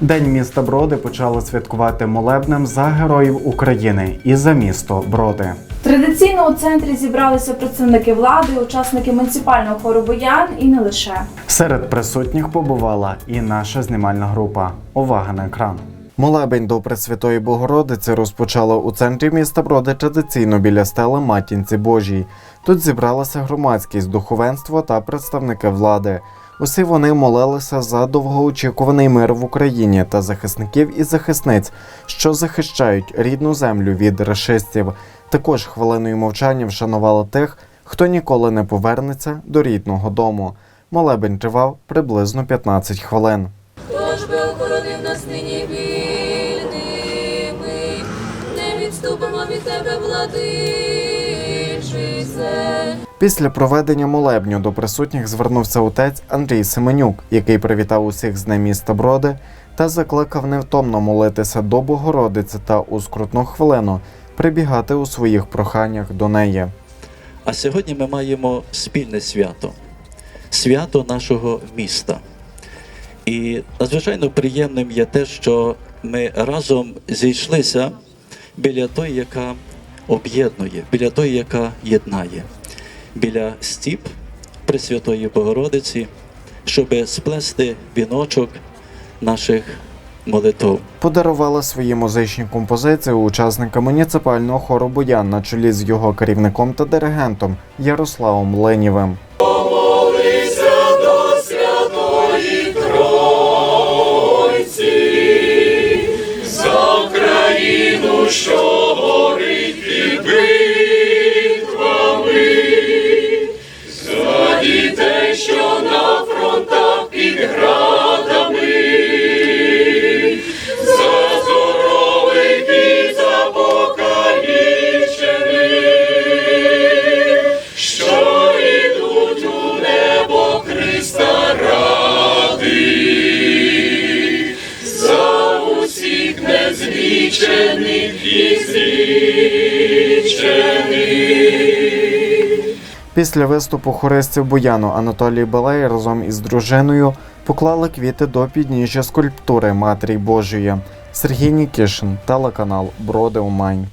День міста Броди почали святкувати молебнем за героїв України і за місто Броди. Традиційно у центрі зібралися представники влади, учасники муніципального хору Боян і не лише. Серед присутніх побувала і наша знімальна група. Увага на екран. Молебень до Пресвятої Богородиці розпочало у центрі міста Броди традиційно біля стели Матінці Божій. Тут зібралася громадськість, духовенство та представники влади. Усі вони молилися за довгоочікуваний мир в Україні та захисників і захисниць, що захищають рідну землю від рашистів. Також хвилиною мовчання вшанували тих, хто ніколи не повернеться до рідного дому. Молебень тривав приблизно 15 хвилин. Хто ж би охоронив нас нині вільними, не відступимо від тебе, владичице. Після проведення молебню до присутніх звернувся отець Андрій Семенюк, який привітав усіх з Днем міста Броди та закликав невтомно молитися до Богородиці та у скрутну хвилину прибігати у своїх проханнях до неї. А сьогодні ми маємо спільне свято свято нашого міста. І надзвичайно приємним є те, що ми разом зійшлися біля тої, яка об'єднує, біля тої, яка єднає, біля стіп Пресвятої Богородиці, щоб сплести віночок наших молитов. Подарувала свої музичні композиції учасника муніципального хору Боян на чолі з його керівником та диригентом Ярославом Ленєвим. Після виступу хористів Буяну Анатолій Балей разом із дружиною поклали квіти до підніжжя скульптури Матері Божої. Сергій Нікішин, телеканал Броди Умань.